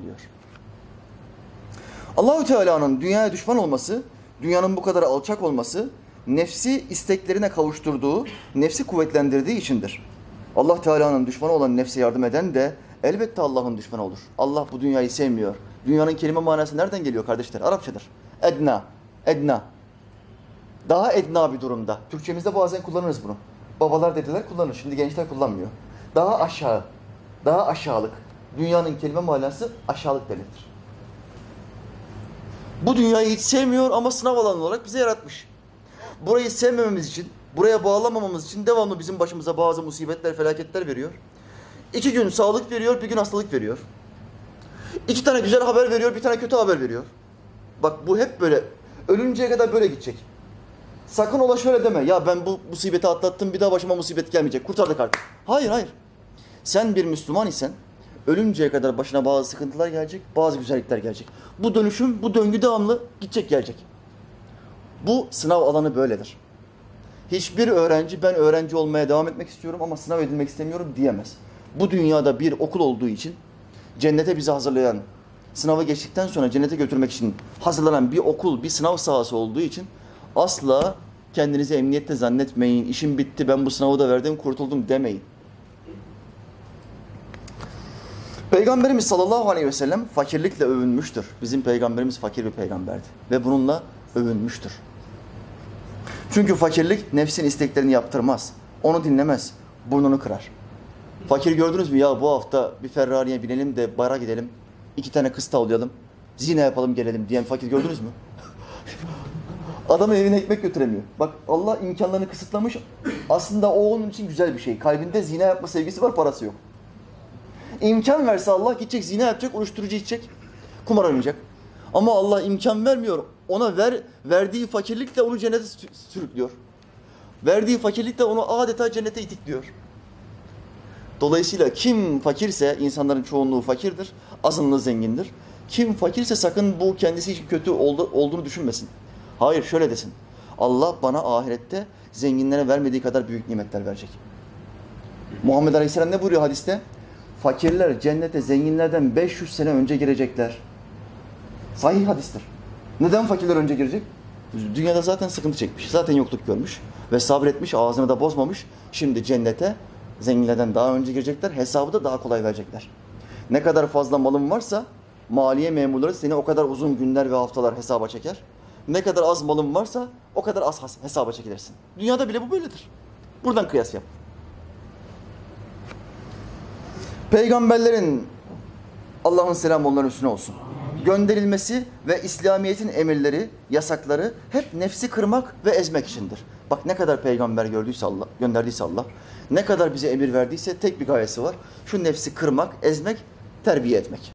oluyor. Allahü Teala'nın dünyaya düşman olması, dünyanın bu kadar alçak olması, nefsi isteklerine kavuşturduğu, nefsi kuvvetlendirdiği içindir. Allah Teala'nın düşmanı olan nefse yardım eden de elbette Allah'ın düşmanı olur. Allah bu dünyayı sevmiyor. Dünyanın kelime manası nereden geliyor kardeşler? Arapçadır. Edna, edna. Daha edna bir durumda. Türkçemizde bazen kullanırız bunu. Babalar dediler kullanır. Şimdi gençler kullanmıyor. Daha aşağı, daha aşağılık. Dünyanın kelime manası aşağılık demektir. Bu dünyayı hiç sevmiyor ama sınav alanı olarak bize yaratmış. Burayı sevmememiz için, buraya bağlamamamız için devamlı bizim başımıza bazı musibetler, felaketler veriyor. İki gün sağlık veriyor, bir gün hastalık veriyor. İki tane güzel haber veriyor, bir tane kötü haber veriyor. Bak bu hep böyle, ölünceye kadar böyle gidecek. Sakın ola şöyle deme, ya ben bu musibeti atlattım, bir daha başıma musibet gelmeyecek, kurtardık artık. Hayır, hayır. Sen bir Müslüman isen, ölünceye kadar başına bazı sıkıntılar gelecek, bazı güzellikler gelecek. Bu dönüşüm, bu döngü devamlı gidecek gelecek. Bu sınav alanı böyledir. Hiçbir öğrenci ben öğrenci olmaya devam etmek istiyorum ama sınav edilmek istemiyorum diyemez. Bu dünyada bir okul olduğu için cennete bizi hazırlayan, sınavı geçtikten sonra cennete götürmek için hazırlanan bir okul, bir sınav sahası olduğu için asla kendinizi emniyette zannetmeyin. İşim bitti, ben bu sınavı da verdim, kurtuldum demeyin. Peygamberimiz sallallahu aleyhi ve sellem fakirlikle övünmüştür. Bizim peygamberimiz fakir bir peygamberdi ve bununla övünmüştür. Çünkü fakirlik nefsin isteklerini yaptırmaz. Onu dinlemez. Burnunu kırar. Fakir gördünüz mü? Ya bu hafta bir Ferrari'ye binelim de bara gidelim. iki tane kız tavlayalım. Zina yapalım gelelim diyen fakir gördünüz mü? Adamın evine ekmek götüremiyor. Bak Allah imkanlarını kısıtlamış. Aslında o onun için güzel bir şey. Kalbinde zina yapma sevgisi var, parası yok. İmkan verse Allah gidecek zina yapacak, uyuşturucu içecek, kumar oynayacak. Ama Allah imkan vermiyor. Ona ver, verdiği fakirlikle onu cennete sürüklüyor. Verdiği fakirlikle onu adeta cennete itikliyor. Dolayısıyla kim fakirse, insanların çoğunluğu fakirdir, azınlığı zengindir. Kim fakirse sakın bu kendisi için kötü oldu, olduğunu düşünmesin. Hayır şöyle desin. Allah bana ahirette zenginlere vermediği kadar büyük nimetler verecek. Muhammed Aleyhisselam ne buyuruyor hadiste? Fakirler cennete zenginlerden 500 sene önce girecekler. Sahih hadistir. Neden fakirler önce girecek? Dünyada zaten sıkıntı çekmiş, zaten yokluk görmüş ve sabretmiş, ağzını da bozmamış. Şimdi cennete zenginlerden daha önce girecekler, hesabı da daha kolay verecekler. Ne kadar fazla malın varsa maliye memurları seni o kadar uzun günler ve haftalar hesaba çeker. Ne kadar az malın varsa o kadar az hesaba çekilirsin. Dünyada bile bu böyledir. Buradan kıyas yap. Peygamberlerin Allah'ın selamı onların üstüne olsun. Gönderilmesi ve İslamiyet'in emirleri, yasakları hep nefsi kırmak ve ezmek içindir. Bak ne kadar peygamber gördüyse Allah, gönderdiyse Allah, ne kadar bize emir verdiyse tek bir gayesi var. Şu nefsi kırmak, ezmek, terbiye etmek.